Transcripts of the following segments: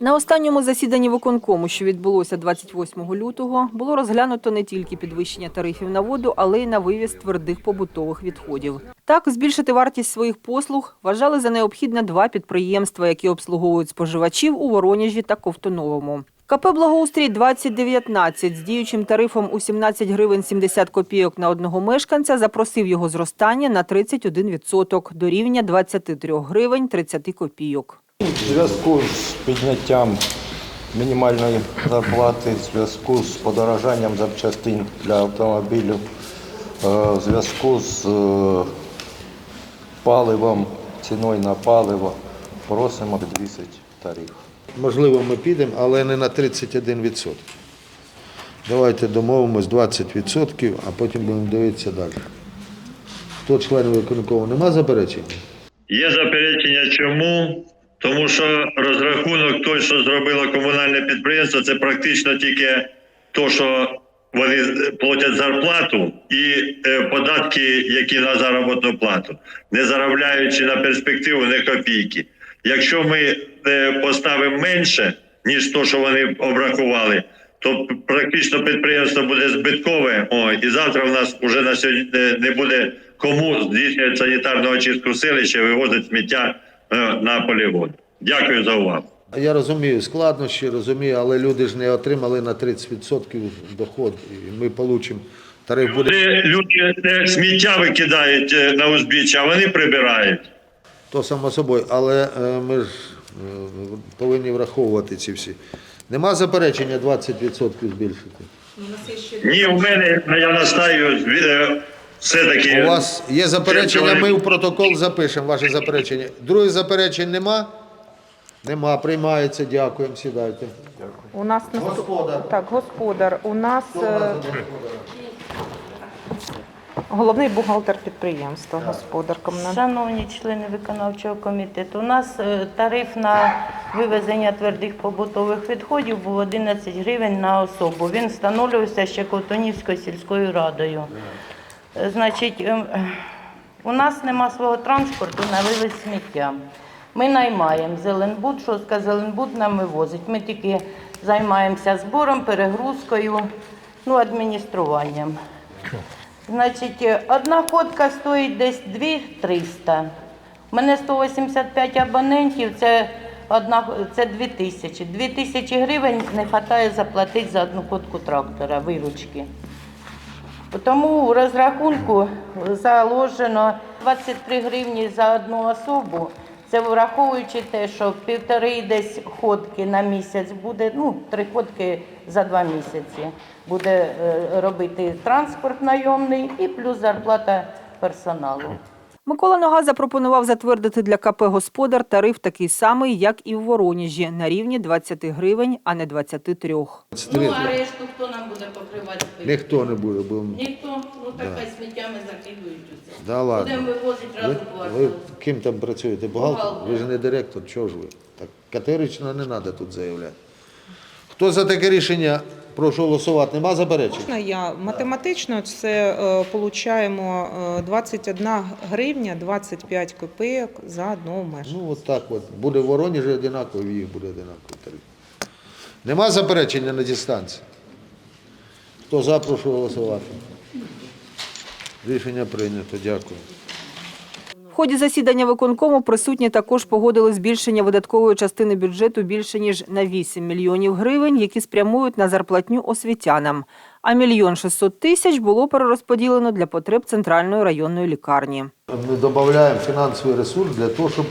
На останньому засіданні виконкому, що відбулося 28 лютого, було розглянуто не тільки підвищення тарифів на воду, але й на вивіз твердих побутових відходів. Так, збільшити вартість своїх послуг вважали за необхідне два підприємства, які обслуговують споживачів у Воронежі та Ковтоновому. КП «Благоустрій 2019» з діючим тарифом у 17 гривень 70 копійок на одного мешканця запросив його зростання на 31% до рівня 23 гривень 30 копійок. В зв'язку з підняттям мінімальної зарплати, в зв'язку з подорожанням запчастин для автомобілів, е, в зв'язку з е, паливом, ціною на паливо, просимо підвісити тариф. Можливо, ми підемо, але не на 31%. Давайте домовимось 20%, а потім будемо дивитися далі. Хто членів виконкому нема заперечень? Є заперечення чому? Тому що розрахунок той, що зробило комунальне підприємство, це практично тільки то, що вони платять зарплату і е, податки, які на заробітну плату, не заробляючи на перспективу не копійки. Якщо ми е, поставимо менше, ніж то, що вони обрахували, то практично підприємство буде збиткове. О, і завтра в нас вже на сьогодні е, не буде кому здійснювати санітарну очистку селища, вивозити сміття на полігон. Дякую за увагу. Я розумію складнощі, розумію, але люди ж не отримали на 30% доход. І ми отримаємо тариф буде. Люди, люди е, сміття викидають е, на узбіччя, а вони прибирають. То само собою, але е, ми ж е, повинні враховувати ці всі. Нема заперечення 20% збільшити. Ні, у мене я настаю е, все-таки. У вас є заперечення, ми в протокол запишемо ваше заперечення. Друге заперечень нема? Нема, приймається, дякуємо, сідайте. У нас наступ- Господар. Так, господар. У нас е, головний бухгалтер підприємства, господар комунального. Шановні члени виконавчого комітету, у нас е, тариф на вивезення твердих побутових відходів був 11 гривень на особу. Він встановлювався ще Ковтунівською сільською радою. Е, Значить, ем, е, у нас нема свого транспорту на вивез сміття. Ми наймаємо Зеленбуд, шостка Зеленбуд нам вивозить. Ми тільки займаємося збором, перегрузкою, ну, адмініструванням. Значить, одна ходка стоїть десь 2-300. У мене 185 абонентів, це, одна, це 2 тисячі. 2 тисячі гривень не вистачає заплатити за одну ходку трактора, виручки. Тому в розрахунку заложено 23 гривні за одну особу. Це враховуючи те, що півтори десь ходки на місяць буде, ну, три ходки за два місяці буде е, робити транспорт найомний і плюс зарплата персоналу. Микола Нога запропонував затвердити для КП «Господар» тариф такий самий, як і в Воронежі, на рівні 20 гривень, а не 23. Ну, а решту хто нам буде покривати? Ніхто не буде, бо Ніхто, ну так хай сміттями закидують усе. да ладно. Будемо вивозити Ви, разу ви квартал. ким там працюєте? Бухгалтер? Бухгалтер. Ви ж не директор, чого ж ви? Так категорично не треба тут заявляти. Хто за таке рішення? Прошу голосувати. Нема заперечень? Можна я математично це е, получаємо е, 21 гривня 25 копійок за одного мешканця. Ну, от так от. Буде в Воронежі одинаково, в їх буде одинаковий тариф. Нема заперечення на дистанції? Хто за, прошу голосувати. Рішення прийнято. Дякую. В ході засідання виконкому присутні також погодили збільшення видаткової частини бюджету більше ніж на 8 мільйонів гривень, які спрямують на зарплатню освітянам. А мільйон 600 тисяч було перерозподілено для потреб центральної районної лікарні. Ми додаємо фінансовий ресурс для того, щоб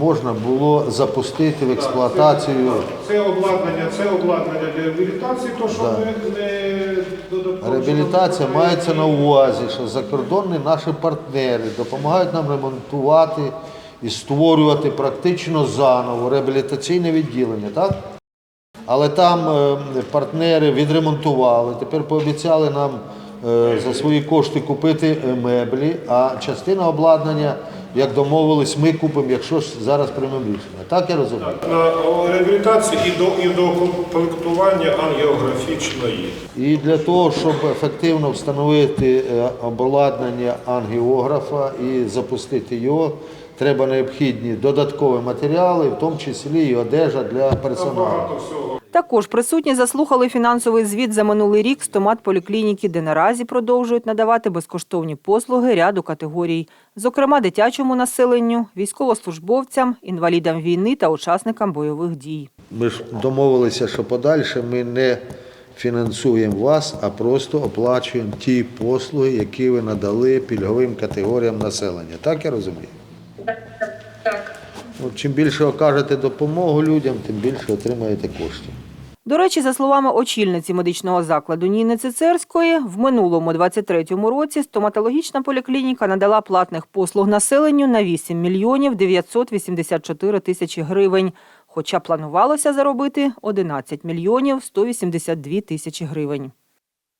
можна було запустити в експлуатацію. Це обладнання, це обладнання для реабілітації, то що Да. не, не додатково. Реабілітація що мається на увазі, що закордонні наші партнери допомагають нам ремонтувати і створювати практично заново реабілітаційне відділення, так? Але там е, партнери відремонтували, тепер пообіцяли нам е, за свої кошти купити е, меблі, а частина обладнання, як домовились, ми купимо, якщо ж зараз приймемо рішення. Так я розумію? На реабілітації і до, і до комплектування ангіографічної. І для того, щоб ефективно встановити е, обладнання ангіографа і запустити його, треба необхідні додаткові матеріали, в тому числі і одежа для персоналу. Також присутні заслухали фінансовий звіт за минулий рік стомат поліклініки, де наразі продовжують надавати безкоштовні послуги ряду категорій, зокрема дитячому населенню, військовослужбовцям, інвалідам війни та учасникам бойових дій. Ми ж домовилися, що подальше ми не фінансуємо вас, а просто оплачуємо ті послуги, які ви надали пільговим категоріям населення. Так я розумію? От чим більше окажете допомогу людям, тим більше отримаєте коштів. До речі, за словами очільниці медичного закладу Ніни Цицерської, в минулому 23-му році стоматологічна поліклініка надала платних послуг населенню на 8 мільйонів 984 тисячі гривень, хоча планувалося заробити 11 мільйонів 182 тисячі гривень.